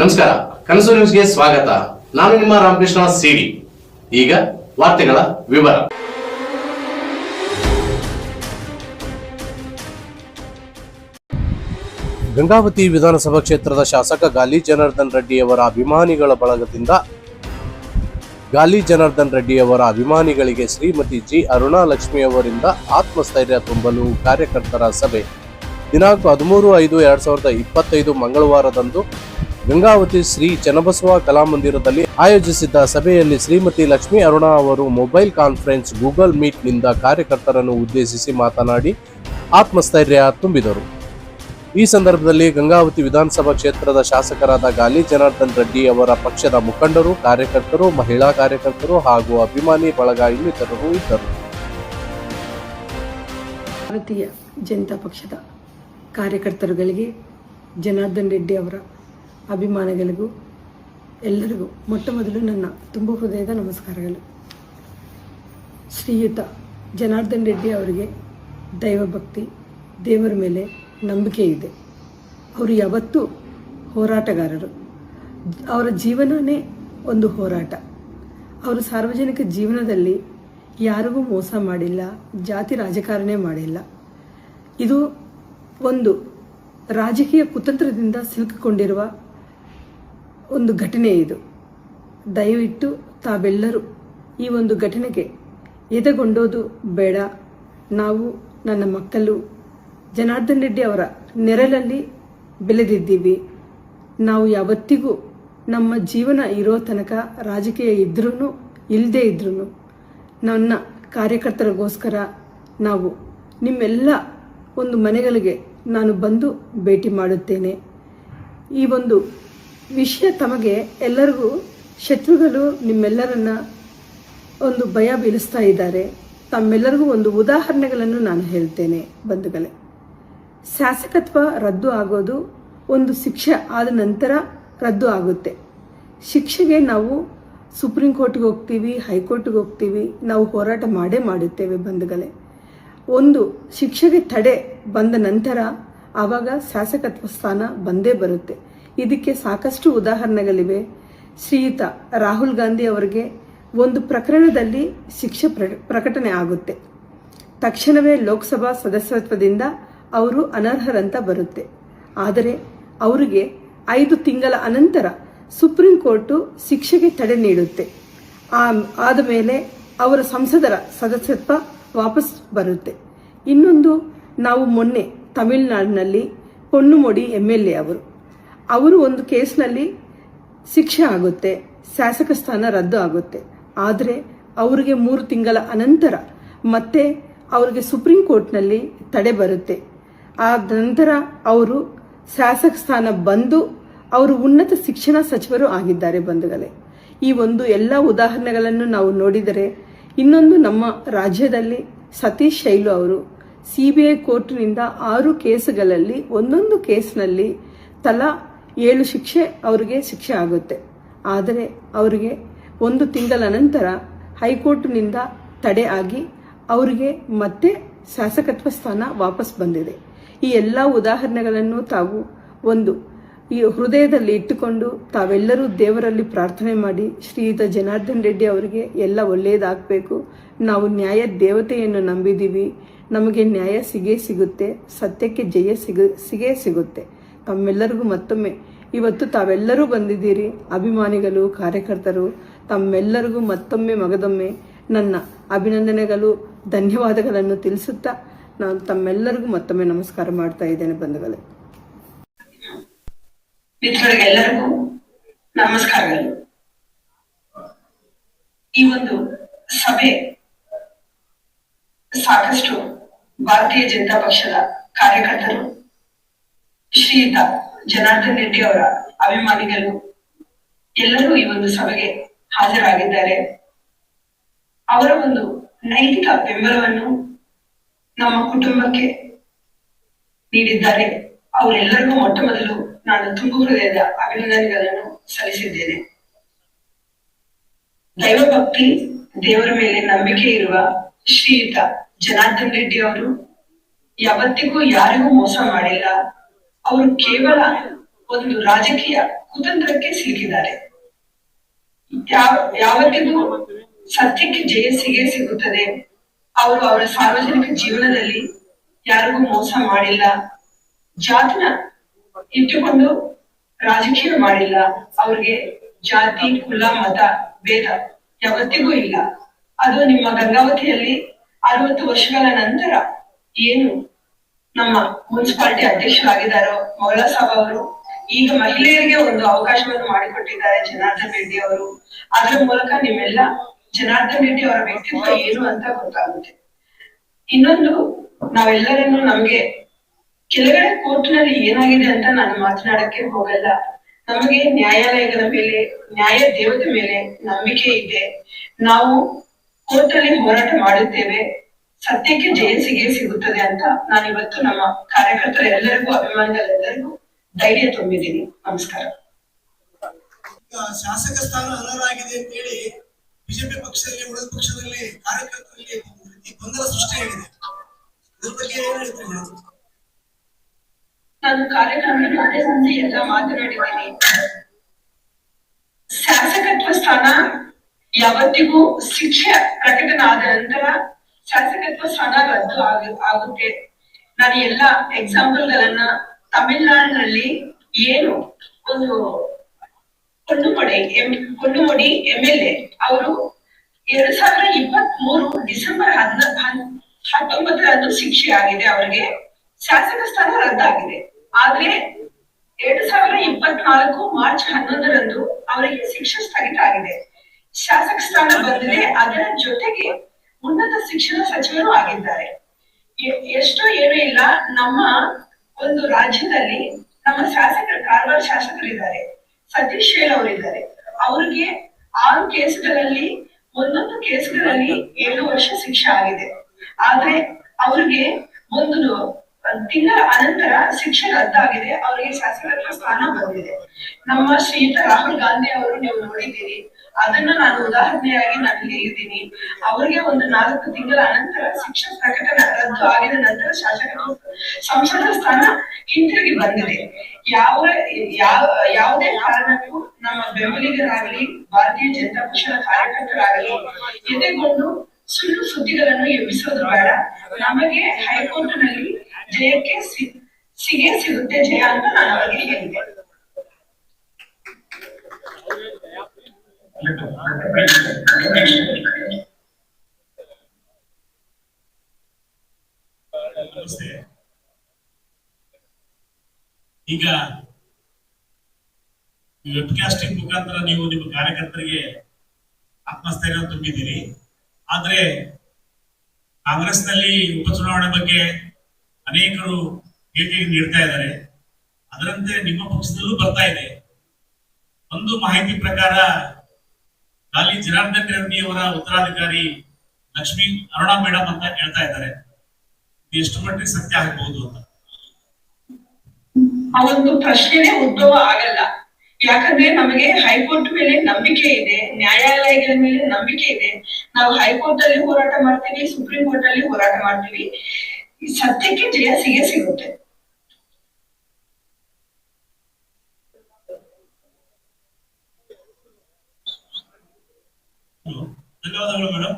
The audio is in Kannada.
ನಮಸ್ಕಾರ ಕನಸು ನ್ಯೂಸ್ಗೆ ಸ್ವಾಗತ. ನಾನು ನಿಮ್ಮ ರಾಮಕೃಷ್ಣ ಸಿಡಿ. ಈಗ ವಾರ್ತೆಗಳ ವಿವರ. ಗಂಗಾವತಿ ವಿಧಾನಸಭಾ ಕ್ಷೇತ್ರದ ಶಾಸಕ ಗಾಲಿ ಜನಾರ್ದನ್ ರೆಡ್ಡಿಯವರ ಅಭಿಮಾನಿಗಳ ಬಳಗದಿಂದ ಗಾಲಿ ಜನಾರ್ದನ್ ರೆಡ್ಡಿಯವರ ಅಭಿಮಾನಿಗಳಿಗೆ ಶ್ರೀಮತಿ ಜಿ. ಅರುಣಾ ಲಕ್ಷ್ಮಿ ಅವರಿಂದ ಆತ್ಮಸ್ಥೈರ್ಯ ತುಂಬಲು ಕಾರ್ಯಕರ್ತರ ಸಭೆ. ದಿನಾಂಕ ಹದಿಮೂರು ಐದು ಎರಡ್ ಸಾವಿರದ ಇಪ್ಪತ್ತೈದು ಮಂಗಳವಾರದಂದು ಗಂಗಾವತಿ ಶ್ರೀ ಚನ್ನಬಸವ ಕಲಾಮಂದಿರದಲ್ಲಿ ಆಯೋಜಿಸಿದ್ದ ಸಭೆಯಲ್ಲಿ ಶ್ರೀಮತಿ ಲಕ್ಷ್ಮೀ ಅರುಣಾ ಅವರು ಮೊಬೈಲ್ ಕಾನ್ಫರೆನ್ಸ್, ಗೂಗಲ್ ಮೀಟ್ನಿಂದ ಕಾರ್ಯಕರ್ತರನ್ನು ಉದ್ದೇಶಿಸಿ ಮಾತನಾಡಿ ಆತ್ಮಸ್ಥೈರ್ಯ ತುಂಬಿದರು. ಈ ಸಂದರ್ಭದಲ್ಲಿ ಗಂಗಾವತಿ ವಿಧಾನಸಭಾ ಕ್ಷೇತ್ರದ ಶಾಸಕರಾದ ಗಾಲಿ ಜನಾರ್ದನ್ ರೆಡ್ಡಿ ಅವರ ಪಕ್ಷದ ಮುಖಂಡರು, ಕಾರ್ಯಕರ್ತರು, ಮಹಿಳಾ ಕಾರ್ಯಕರ್ತರು ಹಾಗೂ ಅಭಿಮಾನಿ ಬಳಗ ಇನ್ನಿತರರು ಇದ್ದರು. ಭಾರತೀಯ ಜನತಾ ಪಕ್ಷದ ಕಾರ್ಯಕರ್ತರುಗಳಿಗೆ ಜನಾರ್ದನ್ ರೆಡ್ಡಿ ಅವರ ಅಭಿಮಾನಿಗಳಿಗೂ, ಎಲ್ಲರಿಗೂ, ಮೊಟ್ಟ ಮೊದಲು ನನ್ನ ತುಂಬ ಹೃದಯದ ನಮಸ್ಕಾರಗಳು. ಶ್ರೀಯುತ ಜನಾರ್ದನ್ ರೆಡ್ಡಿ ಅವರಿಗೆ ದೈವಭಕ್ತಿ ದೇವರ ಮೇಲೆ ನಂಬಿಕೆ ಇದೆ. ಅವರು ಯಾವತ್ತೂ ಹೋರಾಟಗಾರರು. ಅವರ ಜೀವನವೇ ಒಂದು ಹೋರಾಟ. ಅವರು ಸಾರ್ವಜನಿಕ ಜೀವನದಲ್ಲಿ ಯಾರಿಗೂ ಮೋಸ ಮಾಡಿಲ್ಲ, ಜಾತಿ ರಾಜಕಾರಣ ಮಾಡಿಲ್ಲ. ಇದು ಒಂದು ರಾಜಕೀಯ ಕುತಂತ್ರದಿಂದ ಸಿಲುಕಿಕೊಂಡಿರುವ ಒಂದು ಘಟನೆ ಇದು. ದಯವಿಟ್ಟು ತಾವೆಲ್ಲರೂ ಈ ಒಂದು ಘಟನೆಗೆ ಎದೆಗೊಂಡೋದು ಬೇಡ. ನಾವು ನನ್ನ ಮಕ್ಕಳು ಜನಾರ್ದನ್ ರೆಡ್ಡಿ ಅವರ ನೆರಳಲ್ಲಿ ಬೆಳೆದಿದ್ದೀವಿ. ನಾವು ಯಾವತ್ತಿಗೂ ನಮ್ಮ ಜೀವನ ಇರೋ ತನಕ ರಾಜಕೀಯ ಇದ್ರೂ ಇಲ್ಲದೇ ಇದ್ರೂ ನನ್ನ ಕಾರ್ಯಕರ್ತರಿಗೋಸ್ಕರ ನಾವು ನಿಮ್ಮೆಲ್ಲ ಒಂದು ಮನೆಗಳಿಗೆ ನಾನು ಬಂದು ಭೇಟಿ ಮಾಡುತ್ತೇನೆ. ಈ ಒಂದು ವಿಷಯ ತಮಗೆ ಎಲ್ಲರಿಗೂ, ಶತ್ರುಗಳು ನಿಮ್ಮೆಲ್ಲರನ್ನ ಒಂದು ಭಯ ಬೀಳಿಸ್ತಾ ಇದ್ದಾರೆ. ತಮ್ಮೆಲ್ಲರಿಗೂ ಒಂದು ಉದಾಹರಣೆಗಳನ್ನು ನಾನು ಹೇಳ್ತೇನೆ ಬಂಧುಗಳೇ. ಶಾಸಕತ್ವ ರದ್ದು ಆಗೋದು ಒಂದು ಶಿಕ್ಷೆ ಆದ ನಂತರ ರದ್ದು ಆಗುತ್ತೆ. ಶಿಕ್ಷೆಗೆ ನಾವು ಸುಪ್ರೀಂ ಕೋರ್ಟ್ಗೆ ಹೋಗ್ತೀವಿ, ಹೈಕೋರ್ಟ್ಗೆ ಹೋಗ್ತೀವಿ, ನಾವು ಹೋರಾಟ ಮಾಡೇ ಮಾಡುತ್ತೇವೆ ಬಂಧುಗಳೇ. ಒಂದು ಶಿಕ್ಷೆಗೆ ತಡೆ ಬಂದ ನಂತರ ಆವಾಗ ಶಾಸಕತ್ವ ಸ್ಥಾನ ಬಂದೇ ಬರುತ್ತೆ. ಇದಕ್ಕೆ ಸಾಕಷ್ಟು ಉದಾಹರಣೆಗಳಿವೆ. ಶ್ರೀಯುತ ರಾಹುಲ್ ಗಾಂಧಿ ಅವರಿಗೆ ಒಂದು ಪ್ರಕರಣದಲ್ಲಿ ಶಿಕ್ಷೆ ಪ್ರ- ಪ್ರಕಟಣೆ ಆಗುತ್ತೆ. ತಕ್ಷಣವೇ ಲೋಕಸಭಾ ಸದಸ್ಯತ್ವದಿಂದ ಅವರು ಅನರ್ಹರಂತ ಬರುತ್ತೆ. ಆದರೆ ಅವರಿಗೆ ಐದು ತಿಂಗಳ ಅನಂತರ ಸುಪ್ರೀಂ ಕೋರ್ಟು ಶಿಕ್ಷೆಗೆ ತಡೆ ನೀಡುತ್ತೆ. ಆದ ಮೇಲೆ ಅವರ ಸಂಸದರ ಸದಸ್ಯತ್ವ ವಾಪಸ್ ಬರುತ್ತೆ. ಇನ್ನೊಂದು, ನಾವು ಮೊನ್ನೆ ತಮಿಳುನಾಡಿನಲ್ಲಿ ಪೊನ್ನುಮೊಡಿ ಎಂ ಎಲ್ ಎ ಅವರು ಅವರು ಒಂದು ಕೇಸ್ನಲ್ಲಿ ಶಿಕ್ಷೆ ಆಗುತ್ತೆ, ಶಾಸಕ ಸ್ಥಾನ ರದ್ದು ಆಗುತ್ತೆ. ಆದರೆ ಅವರಿಗೆ ಮೂರು ತಿಂಗಳ ಅನಂತರ ಮತ್ತೆ ಅವರಿಗೆ ಸುಪ್ರೀಂ ಕೋರ್ಟ್ನಲ್ಲಿ ತಡೆ ಬರುತ್ತೆ. ಆ ನಂತರ ಅವರು ಶಾಸಕ ಸ್ಥಾನ ಬಂದು ಅವರು ಉನ್ನತ ಶಿಕ್ಷಣ ಸಚಿವರು ಆಗಿದ್ದಾರೆ ಬಂಧುಗಳೇ. ಈ ಒಂದು ಎಲ್ಲ ಉದಾಹರಣೆಗಳನ್ನು ನಾವು ನೋಡಿದರೆ ಇನ್ನೊಂದು ನಮ್ಮ ರಾಜ್ಯದಲ್ಲಿ ಸತೀಶ್ ಶೈಲು ಅವರು ಸಿಬಿಐ ಕೋರ್ಟ್ನಿಂದ ಆರು ಕೇಸುಗಳಲ್ಲಿ ಒಂದೊಂದು ಕೇಸ್ನಲ್ಲಿ ತಲಾ ಏಳು ಶಿಕ್ಷೆ ಅವರಿಗೆ ಶಿಕ್ಷೆ ಆಗುತ್ತೆ. ಆದರೆ ಅವರಿಗೆ ಒಂದು ತಿಂಗಳ ನಂತರ ಹೈಕೋರ್ಟ್ನಿಂದ ತಡೆ ಆಗಿ ಅವರಿಗೆ ಮತ್ತೆ ಶಾಸಕತ್ವ ಸ್ಥಾನ ವಾಪಸ್ ಬಂದಿದೆ. ಈ ಎಲ್ಲ ಉದಾಹರಣೆಗಳನ್ನು ತಾವು ಒಂದು ಈ ಹೃದಯದಲ್ಲಿ ಇಟ್ಟುಕೊಂಡು ತಾವೆಲ್ಲರೂ ದೇವರಲ್ಲಿ ಪ್ರಾರ್ಥನೆ ಮಾಡಿ, ಶ್ರೀಯುತ ಜನಾರ್ದನ್ ರೆಡ್ಡಿ ಅವರಿಗೆ ಎಲ್ಲ ಒಳ್ಳೆಯದಾಗಬೇಕು ನಾವು ನ್ಯಾಯ ದೇವತೆಯನ್ನು ನಂಬಿದ್ದೀವಿ ನಮಗೆ ನ್ಯಾಯ ಸಿಗೇ ಸಿಗುತ್ತೆ. ಸತ್ಯಕ್ಕೆ ಜಯ ಸಿಗ, ಸಿಗೇ ಸಿಗುತ್ತೆ. ತಮ್ಮೆಲ್ಲರಿಗೂ ಮತ್ತೊಮ್ಮೆ. ಇವತ್ತು ತಾವೆಲ್ಲರೂ ಬಂದಿದ್ದೀರಿ. ಅಭಿಮಾನಿಗಳು, ಕಾರ್ಯಕರ್ತರು, ತಮ್ಮೆಲ್ಲರಿಗೂ ಮತ್ತೊಮ್ಮೆ ಮಗದೊಮ್ಮೆ ನನ್ನ ಅಭಿನಂದನೆಗಳು, ಧನ್ಯವಾದಗಳನ್ನು ತಿಳಿಸುತ್ತಾ ನಾನು ತಮ್ಮೆಲ್ಲರಿಗೂ ಮತ್ತೊಮ್ಮೆ ನಮಸ್ಕಾರ ಮಾಡ್ತಾ ಇದ್ದೇನೆ ಬಂಧುಗಳೇ. ಮಿತ್ರರಿಗೆಲ್ಲರಿಗೂ ನಮಸ್ಕಾರಗಳು. ಈ ಒಂದು ಸಭೆ ಸಾಕಷ್ಟು ಭಾರತೀಯ ಜನತಾ ಪಕ್ಷದ ಕಾರ್ಯಕರ್ತರು ಶ್ರೀಯುತ ಜನಾರ್ದನ್ ರೆಡ್ಡಿ ಅವರ ಅಭಿಮಾನಿಗಳು ಎಲ್ಲರೂ ಈ ಒಂದು ಸಭೆಗೆ ಹಾಜರಾಗಿದ್ದಾರೆ. ಅವರ ಒಂದು ನೈತಿಕ ಬೆಂಬಲವನ್ನು ನಮ್ಮ ಕುಟುಂಬಕ್ಕೆ ನೀಡಿದ್ದಾರೆ. ಅವರೆಲ್ಲರಿಗೂ ಮೊಟ್ಟ ಮೊದಲು ನಾನು ತುಂಬು ಹೃದಯದ ಅಭಿನಂದನೆಗಳನ್ನು ಸಲ್ಲಿಸಿದ್ದೇನೆ. ದೈವ ಭಕ್ತಿ ದೇವರ ಮೇಲೆ ನಂಬಿಕೆ ಇರುವ ಶ್ರೀಯುತ ಜನಾರ್ದನ್ ರೆಡ್ಡಿ ಅವರು, ಯಾವತ್ತಿಗೂ ಯಾರಿಗೂ ಮೋಸ ಮಾಡಿಲ್ಲ. ಅವರು ಕೇವಲ ಒಂದು ರಾಜಕೀಯ ಕುತಂತ್ರಕ್ಕೆ ಸಿಲುಕಿದ್ದಾರೆ. ಯಾವ, ಯಾವತ್ತಿಗೂ ಸತ್ಯಕ್ಕೆ ಜಯ ಸಿಗೇ ಸಿಗುತ್ತದೆ. ಅವರು ಅವರ ಸಾರ್ವಜನಿಕ ಜೀವನದಲ್ಲಿ ಯಾರಿಗೂ ಮೋಸ ಮಾಡಿಲ್ಲ. ಜಾತಿನ ಇಟ್ಟುಕೊಂಡು ರಾಜಕೀಯ ಮಾಡಿಲ್ಲ. ಅವ್ರಿಗೆ ಜಾತಿ, ಕುಲ, ಮತ, ಭೇದ ಯಾವತ್ತಿಗೂ ಇಲ್ಲ. ಅದು ನಿಮ್ಮ ಗಂಗಾವತಿಯಲ್ಲಿ ಅರವತ್ತು ವರ್ಷಗಳ ನಂತರ ಏನು ನಮ್ಮ ಮುನ್ಸಿಪಾಲಿಟಿ ಅಧ್ಯಕ್ಷರಾಗಿದ್ದಾರೋ ಮೌಲಾ ಸಾಬ್ ಅವರು, ಈಗ ಮಹಿಳೆಯರಿಗೆ ಒಂದು ಅವಕಾಶವನ್ನು ಮಾಡಿಕೊಟ್ಟಿದ್ದಾರೆ ಜನಾರ್ದನ್ ರೆಡ್ಡಿ ಅವರು. ಅದರ ಮೂಲಕ ನಿಮ್ಮೆಲ್ಲ ಜನಾರ್ದನ್ ರೆಡ್ಡಿ ಅವರ ವ್ಯಕ್ತಿತ್ವ ಏನು ಅಂತ ಗೊತ್ತಾಗುತ್ತೆ. ಇನ್ನೊಂದು, ನಾವೆಲ್ಲರನ್ನು ನಮ್ಗೆ ಕೆಳಗಡೆ ಕೋರ್ಟ್ನಲ್ಲಿ ಏನಾಗಿದೆ ಅಂತ ನಾನು ಮಾತನಾಡಕ್ಕೆ ಹೋಗಲ್ಲ. ನಮಗೆ ನ್ಯಾಯಾಲಯಗಳ ಮೇಲೆ, ನ್ಯಾಯ ದೇವತೆ ಮೇಲೆ ನಂಬಿಕೆ ಇದೆ. ನಾವು ಕೋರ್ಟ್ ಅಲ್ಲಿ ಹೋರಾಟ ಮಾಡುತ್ತೇವೆ. ಸತ್ಯಕ್ಕೆ ಜಯ ಸಿಗೇ ಸಿಗುತ್ತದೆ ಅಂತ ನಾನು ಇವತ್ತು ನಮ್ಮ ಕಾರ್ಯಕರ್ತರ ಎಲ್ಲರಿಗೂ ಅಭಿಮಾನಿಗಳೆಲ್ಲರಿಗೂ ಧೈರ್ಯ ತುಂಬಿದ್ದೀನಿ. ನಮಸ್ಕಾರ. ಶಾಸಕ ಸ್ಥಾನ ಅನರ್ಹಾಗಿದೆ ಅಂತ ಹೇಳಿ ಬಿಜೆಪಿ ಪಕ್ಷದಲ್ಲಿ ಉಳಿದ ಪಕ್ಷದಲ್ಲಿ ಕಾರ್ಯಕರ್ತರಲ್ಲಿ ಒಂದು ರೀತಿ ಗೊಂದಲ ಸೃಷ್ಟಿಯಾಗಿದೆ ನಾನು ಕಾರ್ಯಕ್ರಮದಲ್ಲಿ ಅದೇ ಸಂಜೆ ಎಲ್ಲ ಮಾತನಾಡಿದ್ದೀನಿ. ಶಾಸಕತ್ವ ಸ್ಥಾನ ಯಾವತ್ತಿಗೂ ಶಿಕ್ಷೆ ಪ್ರಕಟನ ಆದ ನಂತರ ಶಾಸಕತ್ವ ಸ್ಥಾನ ರದ್ದು ಆಗ, ಆಗುತ್ತೆ. ನಾನು ಎಲ್ಲ ಎಕ್ಸಾಂಪಲ್ ಗಳನ್ನ ತಮಿಳ್ನಾಡಿನಲ್ಲಿ ಏನು ಒಂದು Kondumadi M Kondumadi M L A ಅವರು ಎರಡ್ ಸಾವಿರ ಇಪ್ಪತ್ತ್ ಮೂರು ಡಿಸೆಂಬರ್ ಹದ್ನ ಹತ್ತೊಂಬತ್ತರಂದು ಶಿಕ್ಷೆ ಆಗಿದೆ. ಅವರಿಗೆ ಶಾಸಕ ಸ್ಥಾನ ರದ್ದಾಗಿದೆ. ಆದ್ರೆ ಎರಡ್ ಸಾವಿರದ ಇಪ್ಪತ್ನಾಲ್ಕು ಮಾರ್ಚ್ ಹನ್ನೊಂದರಂದು ಅವರಿಗೆ ಶಿಕ್ಷೆ ಸ್ಥಗಿತ ಆಗಿದೆ. ಶಾಸಕ ಸ್ಥಾನ ಬಂದಿದೆ. ಅದರ ಜೊತೆಗೆ ಉನ್ನತ ಶಿಕ್ಷಣ ಸಚಿವರು ಆಗಿದ್ದಾರೆ. ಎಷ್ಟೋ ಏನೂ ಇಲ್ಲ. ನಮ್ಮ ಒಂದು ರಾಜ್ಯದಲ್ಲಿ ನಮ್ಮ ಶಾಸಕರು, ಕಾರವಾರ ಶಾಸಕರಿದ್ದಾರೆ. ಸತೀಶ್ ಶೇಲ್ ಅವರಿದ್ದಾರೆ. ಅವ್ರಿಗೆ ಆರು ಕೇಸ್ಗಳಲ್ಲಿ, ಒಂದೊಂದು ಕೇಸ್ಗಳಲ್ಲಿ ಏಳು ವರ್ಷ ಶಿಕ್ಷೆ ಆಗಿದೆ. ಆದ್ರೆ ಅವ್ರಿಗೆ ಒಂದು ತಿಂಗಳ ಅನಂತರ ಶಿಕ್ಷೆ ರದ್ದಾಗಿದೆ. ಅವರಿಗೆ ಶಾಸಕರ ಸ್ಥಾನ ಬಂದಿದೆ. ನಮ್ಮ ಶ್ರೀಯುತ ರಾಹುಲ್ ಗಾಂಧಿ ಅವರು ನೀವು ನೋಡಿದ್ದೀರಿ. ಅದನ್ನ ನಾನು ಉದಾಹರಣೆಯಾಗಿ ನಾನು ಹೇಳಿದ್ದೀನಿ. ಅವರಿಗೆ ಒಂದು ನಾಲ್ಕು ತಿಂಗಳ ಅನಂತರ ಶಿಕ್ಷಣ ಪ್ರಕಟಣೆ ರದ್ದು ಆಗಿದ ನಂತರ ಶಾಸಕರು ಸಂಸದ ಸ್ಥಾನ ಹಿಂತಿರುಗಿ ಬಂದಿದೆ. ಯಾವ ಯಾವ, ಯಾವುದೇ ಕಾರಣಕ್ಕೂ ನಮ್ಮ ಬೆಂಬಲಿಗರಾಗಲಿ, ಭಾರತೀಯ ಜನತಾ ಪಕ್ಷದ ಕಾರ್ಯಕರ್ತರಾಗಲಿ, ಎದೆಗೊಂಡು ಸುಳ್ಳು ಸುದ್ದಿಗಳನ್ನು ಎಬ್ಬಿಸೋದು ಬೇಡ. ನಮಗೆ ಹೈಕೋರ್ಟ್ನಲ್ಲಿ ಜಯಕ್ಕೆ ಸಿಗೇ ಸಿಗುತ್ತೆ ಜಯ ಅಂತ ನಾನು ಅವರಿಗೆ ಹೇಳಿದೆ. ಈಗ ವೆಬ್ಕಾಸ್ಟಿಂಗ್ ಮುಖಾಂತರ ನೀವು ನಿಮ್ಮ ಕಾರ್ಯಕರ್ತರಿಗೆ ಆತ್ಮಸ್ಥೈರ್ಯ ತುಂಬಿದ್ದೀರಿ. ಆದ್ರೆ ಕಾಂಗ್ರೆಸ್ನಲ್ಲಿ ಉಪಚುನಾವಣೆ ಬಗ್ಗೆ ಅನೇಕರು ಹೇಳಿಕೆ ನೀಡ್ತಾ ಇದ್ದಾರೆ. ಅದರಂತೆ ನಿಮ್ಮ ಪಕ್ಷದಲ್ಲೂ ಬರ್ತಾ ಇದೆ. ಒಂದು ಮಾಹಿತಿ ಪ್ರಕಾರ ಗಾಲಿ ಜನಾರ್ದನ್ ರೆಡ್ಡಿ ಅವರ ಉತ್ತರಾಧಿಕಾರಿ ಲಕ್ಷ್ಮಿ ಅರುಣಾ ಮೇಡಮ್ ಅಂತ ಹೇಳ್ತಾ ಇದ್ದಾರೆ. ಇದು ಎಷ್ಟು ಮಟ್ಟಿಗೆ ಸತ್ಯ ಆಗ್ಬಹುದು ಅಂತ? ಆ ಒಂದು ಪ್ರಶ್ನೆನೇ ಉದ್ಭವ ಆಗಲ್ಲ. ಯಾಕಂದ್ರೆ ನಮಗೆ ಹೈಕೋರ್ಟ್ ಮೇಲೆ ನಂಬಿಕೆ ಇದೆ, ನ್ಯಾಯಾಲಯಗಳ ಮೇಲೆ ನಂಬಿಕೆ ಇದೆ. ನಾವು ಹೈಕೋರ್ಟ್ ಅಲ್ಲಿ ಹೋರಾಟ ಮಾಡ್ತೀವಿ, ಸುಪ್ರೀಂ ಕೋರ್ಟ್ ಅಲ್ಲಿ ಹೋರಾಟ ಮಾಡ್ತೀವಿ. ಸತ್ಯಕ್ಕೆ ಜಯ ಸಿಗೇ ಸಿಗುತ್ತೆ. Je vais pas dans?